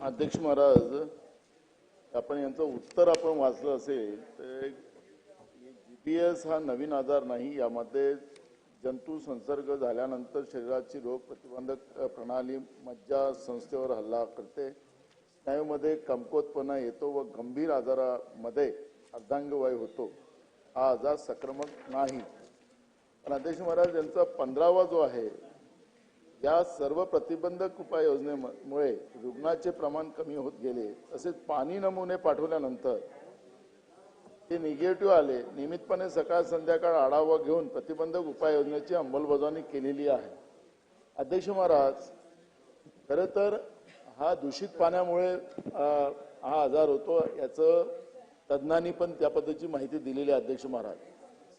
अध्यक्ष महाराज आपण यांचं उत्तर आपण वाचलं असेल तर जीपीएस हा नवीन आजार नाही. यामध्ये जंतू संसर्ग झाल्यानंतर शरीराची रोग प्रतिबंधक प्रणाली मज्जा संस्थेवर हल्ला करते. स्नायूमध्ये कमकोतपणा येतो व गंभीर आजारामध्ये अर्धांगवायू होतो. हा आजार संक्रमक नाही. पण अध्यक्ष महाराज यांचा पंधरावा जो आहे या सर्व प्रतिबंधक उपाययोजनेमुळे रुग्णाचे प्रमाण कमी होत गेले तसेच पाणी नमुने पाठवल्यानंतर ते निगेटिव्ह आले. नियमितपणे सकाळ संध्याकाळ आढावा घेऊन प्रतिबंधक उपाययोजनेची अंमलबजावणी केलेली आहे. अध्यक्ष महाराज खरं तर हा दूषित पाण्यामुळे हा आजार होतो याचं तज्ज्ञांनी पण त्या पद्धतीची माहिती दिलेली आहे अध्यक्ष महाराज.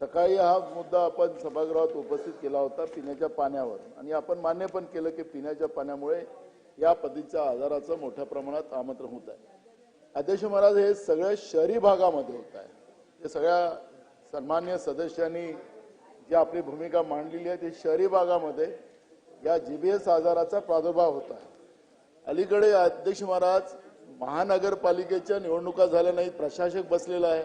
सकाळी हा मुद्दा आपण सभागृहात उपस्थित केला होता पिण्याच्या पाण्यावर. आणि आपण मान्य पण केलं की पिण्याच्या पाण्यामुळे या पद्धतीच्या आजाराचं मोठ्या प्रमाणात आमंत्रण होत आहे. अध्यक्ष महाराज हे सगळ्या शहरी भागामध्ये होत आहे. हे सगळ्या सन्मान्य सदस्यांनी जी आपली भूमिका मांडलेली आहे ती शहरी भागामध्ये या जीबीएस आजाराचा प्रादुर्भाव होत आहे. अलीकडे अध्यक्ष महाराज महानगरपालिकेच्या निवडणुका झाल्या नाहीत प्रशासक बसलेला आहे.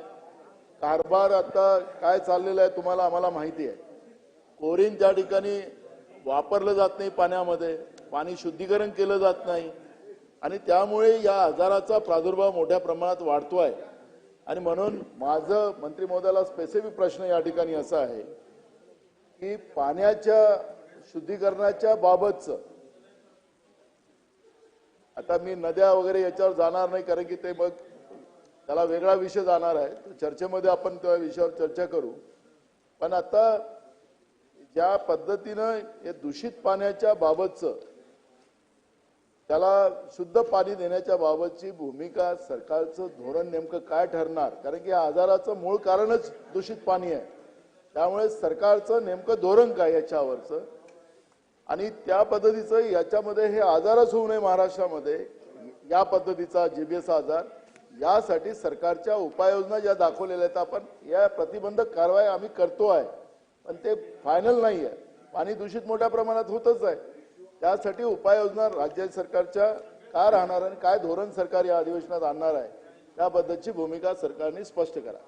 कारभार आता काय चाललेला आहे तुम्हाला आम्हाला माहिती आहे. कोरिन त्या ठिकाणी वापरलं जात नाही पाण्यामध्ये पाणी शुद्धीकरण केलं जात नाही. आणि त्यामुळे या आजाराचा प्रादुर्भाव मोठ्या प्रमाणात वाढतो आहे आणि म्हणून माझं मंत्री महोदयाला स्पेसिफिक प्रश्न या ठिकाणी असा आहे की पाण्याच्या शुद्धीकरणाच्या बाबतचं. आता मी नद्या वगैरे याच्यावर जाणार नाही कारण की ते मग त्याला वेगळा विषय जाणार आहे. चर्चेमध्ये आपण त्या विषयावर चर्चा करू. पण आता ज्या पद्धतीनं हे दूषित पाण्याच्या बाबतचं त्याला शुद्ध पाणी देण्याच्या बाबतची भूमिका सरकारचं धोरण नेमकं काय ठरणार? कारण की या आजाराचं मूळ कारणच दूषित पाणी आहे. त्यामुळे सरकारचं नेमकं धोरण काय याच्यावरचं? आणि त्या पद्धतीचं याच्यामध्ये हे आजारच होऊ नये महाराष्ट्रामध्ये या पद्धतीचा जीबीएस आजार. यासाठी सरकारच्या उपाययोजना ज्या दाखवलेल्या आहेत आपण या प्रतिबंधक कारवाई आम्ही करतो आहे. पण ते फायनल नाही आहे. पाणी दूषित मोठ्या प्रमाणात होतच आहे. त्यासाठी उपाययोजना राज्य सरकारच्या काय राहणार आणि काय धोरण सरकार या अधिवेशनात आणणार आहे त्याबद्दलची भूमिका सरकारने स्पष्ट करा.